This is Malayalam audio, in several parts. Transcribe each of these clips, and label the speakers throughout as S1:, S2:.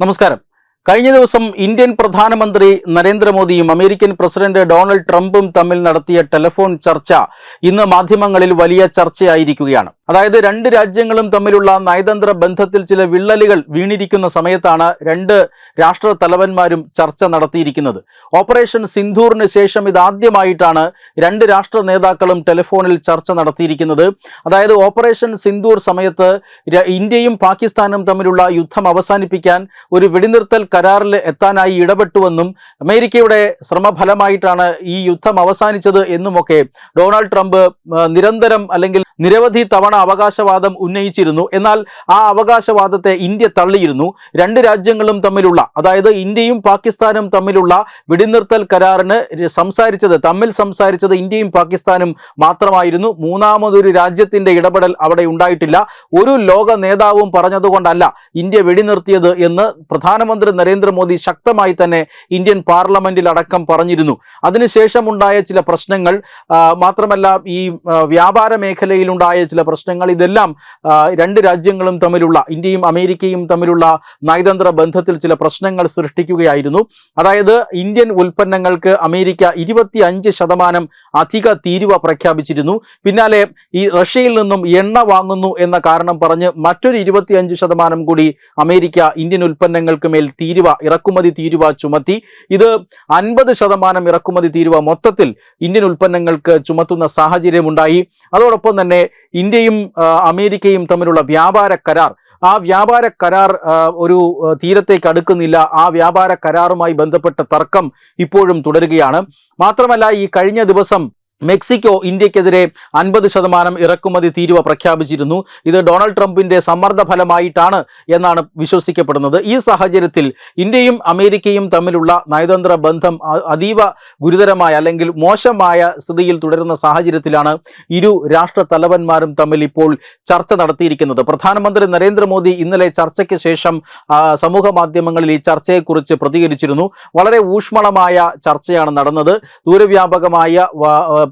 S1: നമസ്കാരം. കഴിഞ്ഞ ദിവസം ഇന്ത്യൻ പ്രധാനമന്ത്രി നരേന്ദ്രമോദിയും അമേരിക്കൻ പ്രസിഡന്റ് ഡൊണാൾഡ് ട്രംപും തമ്മിൽ നടത്തിയ ടെലിഫോൺ ചർച്ച ഇന്ന് മാധ്യമങ്ങളിൽ വലിയ ചർച്ചയായിരിക്കുകയാണ്. അതായത് രണ്ട് രാജ്യങ്ങളും തമ്മിലുള്ള നയതന്ത്ര ബന്ധത്തിൽ ചില വിള്ളലുകൾ വീണിരിക്കുന്ന സമയത്താണ് രണ്ട് രാഷ്ട്ര തലവന്മാരും ചർച്ച നടത്തിയിരിക്കുന്നത്. ഓപ്പറേഷൻ സിന്ധൂറിന് ശേഷം ഇതാദ്യമായിട്ടാണ് രണ്ട് രാഷ്ട്ര നേതാക്കളും ടെലിഫോണിൽ ചർച്ച നടത്തിയിരിക്കുന്നത്. അതായത് ഓപ്പറേഷൻ സിന്ധൂർ സമയത്ത് ഇന്ത്യയും പാകിസ്ഥാനും തമ്മിലുള്ള യുദ്ധം അവസാനിപ്പിക്കാൻ ഒരു വെടിനിർത്തൽ കരാറിൽ എത്താനായി ഇടപെട്ടുവെന്നും അമേരിക്കയുടെ ശ്രമഫലമായിട്ടാണ് ഈ യുദ്ധം അവസാനിച്ചത് എന്നുമൊക്കെ ഡൊണാൾഡ് ട്രംപ് നിരന്തരം അല്ലെങ്കിൽ നിരവധി തവണ അവകാശവാദം ഉന്നയിച്ചിരുന്നു. എന്നാൽ ആ അവകാശവാദത്തെ ഇന്ത്യ തള്ളിയിരുന്നു. രണ്ട് രാജ്യങ്ങളും തമ്മിലുള്ള അതായത് ഇന്ത്യയും പാകിസ്ഥാനും തമ്മിലുള്ള വെടിനിർത്തൽ കരാറിന് സംസാരിച്ചത് തമ്മിൽ സംസാരിച്ചത് ഇന്ത്യയും പാകിസ്ഥാനും മാത്രമായിരുന്നു. മൂന്നാമതൊരു രാജ്യത്തിന്റെ ഇടപെടൽ അവിടെ ഉണ്ടായിട്ടില്ല. ഒരു ലോക നേതാവും പറഞ്ഞതുകൊണ്ടല്ല ഇന്ത്യ വെടിനിർത്തിയത് എന്ന് പ്രധാനമന്ത്രി നരേന്ദ്രമോദി ശക്തമായി തന്നെ ഇന്ത്യൻ പാർലമെന്റിൽ അടക്കം പറഞ്ഞിരുന്നു. അതിനുശേഷം ഉണ്ടായ ചില പ്രശ്നങ്ങൾ മാത്രമല്ല ഈ വ്യാപാര മേഖലയിലുണ്ടായ ചില പ്രശ്നങ്ങൾ ഇതെല്ലാം രണ്ട് രാജ്യങ്ങളും തമ്മിലുള്ള ഇന്ത്യയും അമേരിക്കയും തമ്മിലുള്ള നയതന്ത്ര ബന്ധത്തിൽ ചില പ്രശ്നങ്ങൾ സൃഷ്ടിക്കുകയായിരുന്നു. അതായത് ഇന്ത്യൻ ഉൽപ്പന്നങ്ങൾക്ക് അമേരിക്ക ഇരുപത്തി അഞ്ച് ശതമാനം അധിക തീരുവ പ്രഖ്യാപിച്ചിരുന്നു. പിന്നാലെ ഈ റഷ്യയിൽ നിന്നും എണ്ണ വാങ്ങുന്നു എന്ന കാരണം പറഞ്ഞ് മറ്റൊരു ഇരുപത്തിയഞ്ച് ശതമാനം കൂടി അമേരിക്ക ഇന്ത്യൻ ഉൽപ്പന്നങ്ങൾക്ക് മേൽ ഇറക്കുമതി തീരുവ ചുമത്തി. ഇത് അൻപത് ശതമാനം ഇറക്കുമതി തീരുവ മൊത്തത്തിൽ ഇന്ത്യൻ ഉൽപ്പന്നങ്ങൾക്ക് ചുമത്തുന്ന സാഹചര്യമുണ്ടായി. അതോടൊപ്പം തന്നെ ഇന്ത്യയും അമേരിക്കയും തമ്മിലുള്ള വ്യാപാര കരാർ. ആ വ്യാപാര കരാർ ഒരു തീരത്തേക്ക് അടുക്കുന്നില്ല. ആ വ്യാപാര കരാറുമായി ബന്ധപ്പെട്ട തർക്കം ഇപ്പോഴും തുടരുകയാണ്. മാത്രമല്ല ഈ കഴിഞ്ഞ ദിവസം മെക്സിക്കോ ഇന്ത്യക്കെതിരെ അൻപത് ശതമാനം ഇറക്കുമതി തീരുവ പ്രഖ്യാപിച്ചിരുന്നു. ഇത് ഡൊണാൾഡ് ട്രംപിന്റെ സമ്മർദ്ദ ഫലമായിട്ടാണ് എന്നാണ് വിശ്വസിക്കപ്പെടുന്നത്. ഈ സാഹചര്യത്തിൽ ഇന്ത്യയും അമേരിക്കയും തമ്മിലുള്ള നയതന്ത്ര ബന്ധം അതീവ ഗുരുതരമായ അല്ലെങ്കിൽ മോശമായ സ്ഥിതിയിൽ തുടരുന്ന സാഹചര്യത്തിലാണ് ഇരു രാഷ്ട്ര തലവന്മാരും തമ്മിൽ ഇപ്പോൾ ചർച്ച നടത്തിയിരിക്കുന്നത്. പ്രധാനമന്ത്രി നരേന്ദ്രമോദി ഇന്നലെ ചർച്ചയ്ക്ക് ശേഷം സമൂഹ മാധ്യമങ്ങളിൽ ഈ ചർച്ചയെക്കുറിച്ച് പ്രതികരിച്ചിരുന്നു. വളരെ ഊഷ്മളമായ ചർച്ചയാണ് നടന്നത്. ദൂരവ്യാപകമായ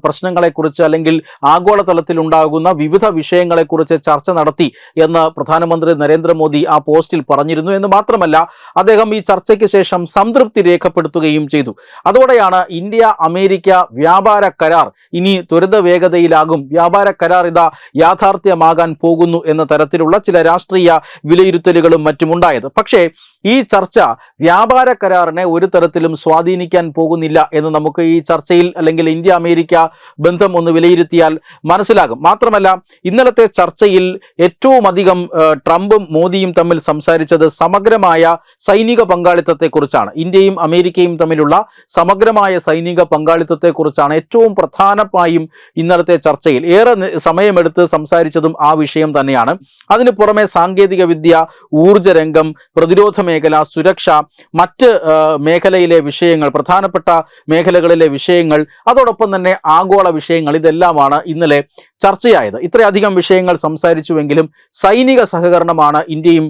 S1: പ്രശ്നങ്ങളെക്കുറിച്ച് അല്ലെങ്കിൽ ആഗോളതലത്തിൽ ഉണ്ടാകുന്ന വിവിധ വിഷയങ്ങളെക്കുറിച്ച് ചർച്ച നടത്തി എന്ന് പ്രധാനമന്ത്രി നരേന്ദ്രമോദി ആ പോസ്റ്റിൽ പറഞ്ഞിരുന്നു എന്ന് മാത്രമല്ല അദ്ദേഹം ഈ ചർച്ചയ്ക്ക് ശേഷം സംതൃപ്തി രേഖപ്പെടുത്തുകയും ചെയ്തു. അതോടെയാണ് ഇന്ത്യ അമേരിക്ക വ്യാപാര കരാർ ഇനി ത്വരിത വേഗതയിലാകും. വ്യാപാര കരാർ ഇതാ യാഥാർത്ഥ്യമാകാൻ പോകുന്നു എന്ന തരത്തിലുള്ള ചില രാഷ്ട്രീയ വിലയിരുത്തലുകളും മറ്റുമുണ്ടായത്. പക്ഷേ ഈ ചർച്ച വ്യാപാര കരാറിനെ ഒരു തരത്തിലും സ്വാധീനിക്കാൻ പോകുന്നില്ല എന്ന് നമുക്ക് ഈ ചർച്ചയിൽ അല്ലെങ്കിൽ ഇന്ത്യ അമേരിക്ക ബന്ധം ഒന്ന് വിലയിരുത്തിയാൽ മനസ്സിലാകും. മാത്രമല്ല ഇന്നലത്തെ ചർച്ചയിൽ ഏറ്റവും അധികം ട്രംപും മോദിയും തമ്മിൽ സംസാരിച്ചത് സമഗ്രമായ സൈനിക പങ്കാളിത്തത്തെക്കുറിച്ചാണ്. ഇന്ത്യയും അമേരിക്കയും തമ്മിലുള്ള സമഗ്രമായ സൈനിക പങ്കാളിത്തത്തെക്കുറിച്ചാണ് ഏറ്റവും പ്രധാനമായും ഇന്നലത്തെ ചർച്ചയിൽ. ഏറെ സമയമെടുത്ത് സംസാരിച്ചതും ആ വിഷയം തന്നെയാണ്. അതിന് പുറമെ സാങ്കേതിക വിദ്യ ഊർജരംഗം പ്രതിരോധ മേഖല സുരക്ഷ മറ്റ് മേഖലയിലെ വിഷയങ്ങൾ പ്രധാനപ്പെട്ട മേഖലകളിലെ വിഷയങ്ങൾ അതോടൊപ്പം തന്നെ ആഗോള വിഷയങ്ങൾ ഇതെല്ലാമാണ് ഇന്നലെ ചർച്ചയായത്. ഇത്രയധികം വിഷയങ്ങൾ സംസാരിച്ചുവെങ്കിലും സൈനിക സഹകരണമാണ് ഇന്ത്യയും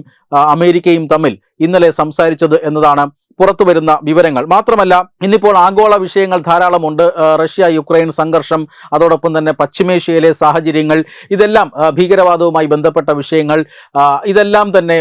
S1: അമേരിക്കയും തമ്മിൽ ഇന്നലെ സംസാരിച്ചത് എന്നതാണ് പുറത്തു വരുന്ന വിവരങ്ങൾ. മാത്രമല്ല ഇന്നിപ്പോൾ ആഗോള വിഷയങ്ങൾ ധാരാളമുണ്ട്. റഷ്യ യുക്രൈൻ സംഘർഷം അതോടൊപ്പം തന്നെ പശ്ചിമേഷ്യയിലെ സാഹചര്യങ്ങൾ ഇതെല്ലാം ഭീകരവാദവുമായി ബന്ധപ്പെട്ട വിഷയങ്ങൾ ഇതെല്ലാം തന്നെ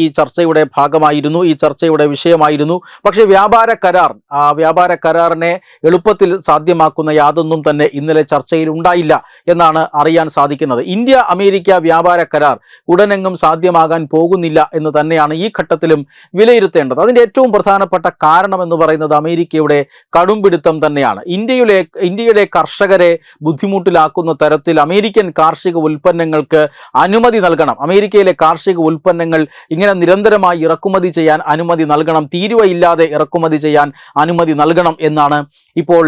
S1: ഈ ചർച്ചയുടെ ഭാഗമായിരുന്നു ഈ ചർച്ചയുടെ വിഷയമായിരുന്നു. പക്ഷേ വ്യാപാര കരാർ വ്യാപാര കരാറിനെ എളുപ്പത്തിൽ സാധ്യമാക്കുന്ന യാതൊന്നും തന്നെ ഇന്നലെ ചർച്ചയിൽ ഉണ്ടായില്ല എന്നാണ് അറിയാൻ സാധിക്കുന്നത്. ഇന്ത്യ അമേരിക്ക വ്യാപാര കരാർ ഉടനെങ്ങും സാധ്യമാകാൻ പോകുന്നില്ല എന്ന് തന്നെയാണ് ഈ ഘട്ടത്തിലും വിലയിരുത്തേണ്ടത്. അതിന്റെ ഏറ്റവും പ്രധാനപ്പെട്ട കാരണം എന്ന് പറയുന്നത് അമേരിക്കയുടെ കടുംപിടുത്തം തന്നെയാണ്. ഇന്ത്യയിലെ ഇന്ത്യയുടെ കർഷകരെ ബുദ്ധിമുട്ടിലാക്കുന്ന തരത്തിൽ അമേരിക്കൻ കാർഷിക ഉൽപ്പന്നങ്ങൾക്ക് അനുമതി നൽകണം. അമേരിക്കയിലെ കാർഷിക ഉൽപ്പന്നങ്ങൾ ഇങ്ങനെ നിരന്തരമായി ഇറക്കുമതി ചെയ്യാൻ അനുമതി നൽകണം. തീരുവയില്ലാതെ ഇറക്കുമതി ചെയ്യാൻ അനുമതി നൽകണം എന്നാണ് ഇപ്പോൾ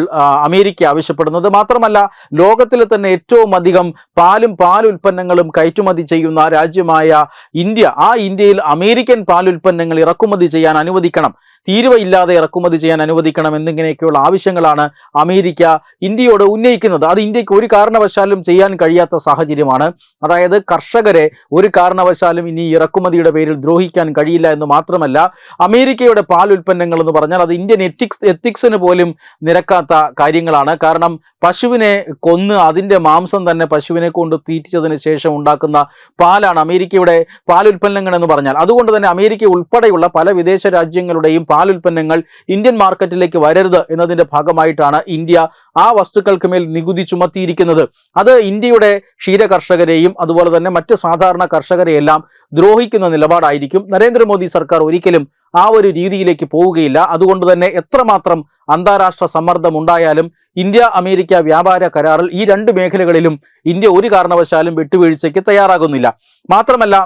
S1: അമേരിക്ക ആവശ്യപ്പെടുന്നത്. മാത്രമല്ല ലോകത്തിലെ തന്നെ ഏറ്റവും അധികം പാലും പാൽ ഉൽപ്പന്നങ്ങളും കയറ്റുമതി ചെയ്യുന്ന രാജ്യമായ ഇന്ത്യ ആ ഇന്ത്യയിൽ അമേരിക്കൻ പാൽ ഉൽപ്പന്നങ്ങൾ ഇറക്കുമതി ചെയ്യാൻ അനുവദിക്കണം. തീരുവയില്ലാതെ ഇറക്കുമതി ചെയ്യാൻ അനുവദിക്കണം എന്നിങ്ങനെയൊക്കെയുള്ള ആവശ്യങ്ങളാണ് അമേരിക്ക ഇന്ത്യയോട് ഉന്നയിക്കുന്നത്. അത് ഇന്ത്യയ്ക്ക് ഒരു കാരണവശാലും ചെയ്യാൻ കഴിയാത്ത സാഹചര്യമാണ്. അതായത് കർഷകരെ ഒരു കാരണവശാലും ഇനി ഇറക്കുമതിയുടെ പേരിൽ ദ്രോഹിക്കാൻ കഴിയില്ല എന്ന് മാത്രമല്ല അമേരിക്കയുടെ പാൽ ഉൽപ്പന്നങ്ങൾ എന്ന് പറഞ്ഞാൽ അത് ഇന്ത്യൻ എത്തിക്സ് എത്തിക്സിന് പോലും നിരക്കാത്ത കാര്യങ്ങളാണ്. കാരണം പശുവിനെ കൊന്ന് അതിന്റെ മാംസം തന്നെ പശുവിനെ കൊണ്ട് തീറ്റിച്ചതിന് ശേഷം ഉണ്ടാക്കുന്ന പാലാണ് അമേരിക്കയുടെ പാൽ ഉൽപ്പന്നങ്ങൾ എന്ന് പറഞ്ഞാൽ. അതുകൊണ്ട് തന്നെ അമേരിക്ക ഉൾപ്പെടെയുള്ള പല വിദേശ രാജ്യങ്ങളുടെയും പാൽ ഉൽപ്പന്നങ്ങൾ ഇന്ത്യൻ മാർക്കറ്റിലേക്ക് വരരുത് എന്നതിന്റെ ഭാഗമായിട്ടാണ് ഇന്ത്യ ആ വസ്തുക്കൾക്ക് മേൽ നികുതി ചുമത്തിയിരിക്കുന്നത്. അത് ഇന്ത്യയുടെ ക്ഷീര കർഷകരെയും അതുപോലെ തന്നെ മറ്റ് സാധാരണ കർഷകരെയെല്ലാം ദ്രോഹിക്കുന്ന നിലപാടായിരിക്കും. നരേന്ദ്രമോദി സർക്കാർ ഒരിക്കലും ആ ഒരു രീതിയിലേക്ക് പോവുകയില്ല. അതുകൊണ്ട് തന്നെ എത്രമാത്രം അന്താരാഷ്ട്ര സമ്മർദ്ദം ഉണ്ടായാലും ഇന്ത്യ അമേരിക്ക വ്യാപാര കരാറിൽ ഈ രണ്ട് മേഖലകളിലും ഇന്ത്യ ഒരു കാരണവശാലും വിട്ടുവീഴ്ചയ്ക്ക് തയ്യാറാകുന്നില്ല. മാത്രമല്ല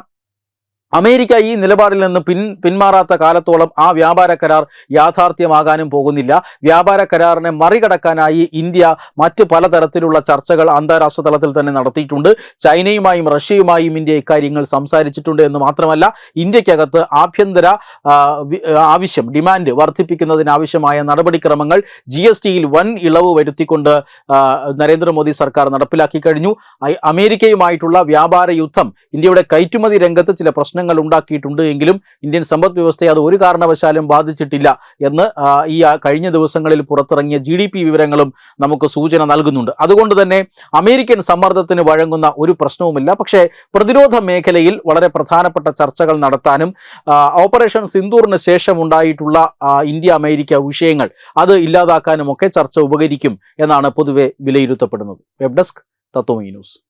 S1: അമേരിക്ക ഈ നിലപാടിൽ നിന്ന് പിൻ പിന്മാറാത്ത കാലത്തോളം ആ വ്യാപാര കരാർ യാഥാർത്ഥ്യമാകാനും പോകുന്നില്ല. വ്യാപാര കരാറിനെ മറികടക്കാനായി ഇന്ത്യ മറ്റ് പലതരത്തിലുള്ള ചർച്ചകൾ അന്താരാഷ്ട്ര തലത്തിൽ തന്നെ നടത്തിയിട്ടുണ്ട്. ചൈനയുമായും റഷ്യയുമായും ഇന്ത്യ ഇക്കാര്യങ്ങൾ സംസാരിച്ചിട്ടുണ്ട് എന്ന് മാത്രമല്ല ഇന്ത്യക്കകത്ത് ആഭ്യന്തര ആവശ്യം ഡിമാൻഡ് വർദ്ധിപ്പിക്കുന്നതിനാവശ്യമായ നടപടിക്രമങ്ങൾ ജി എസ് ടിയിൽ വൻ ഇളവ് വരുത്തിക്കൊണ്ട് നരേന്ദ്രമോദി സർക്കാർ നടപ്പിലാക്കി കഴിഞ്ഞു. അമേരിക്കയുമായിട്ടുള്ള വ്യാപാര യുദ്ധം ഇന്ത്യയുടെ കയറ്റുമതി രംഗത്ത് ചില പ്രശ്നങ്ങൾ ഉണ്ടാക്കിയിട്ടുണ്ട് എങ്കിലും ഇന്ത്യൻ സമ്പദ് വ്യവസ്ഥയെ അത് ഒരു കാരണവശാലും ബാധിച്ചിട്ടില്ല എന്ന് ഈ കഴിഞ്ഞ ദിവസങ്ങളിൽ പുറത്തിറങ്ങിയ ജി വിവരങ്ങളും നമുക്ക് സൂചന നൽകുന്നുണ്ട്. അതുകൊണ്ട് തന്നെ അമേരിക്കൻ സമ്മർദ്ദത്തിന് വഴങ്ങുന്ന ഒരു പ്രശ്നവുമില്ല. പക്ഷേ പ്രതിരോധ മേഖലയിൽ വളരെ പ്രധാനപ്പെട്ട ചർച്ചകൾ നടത്താനും ഓപ്പറേഷൻ സിന്ദൂറിന് ശേഷം ഉണ്ടായിട്ടുള്ള ഇന്ത്യ അമേരിക്ക വിഷയങ്ങൾ അത് ഇല്ലാതാക്കാനും ഒക്കെ ചർച്ച ഉപകരിക്കും എന്നാണ് പൊതുവെ വിലയിരുത്തപ്പെടുന്നത്. Web desk Tatvami news.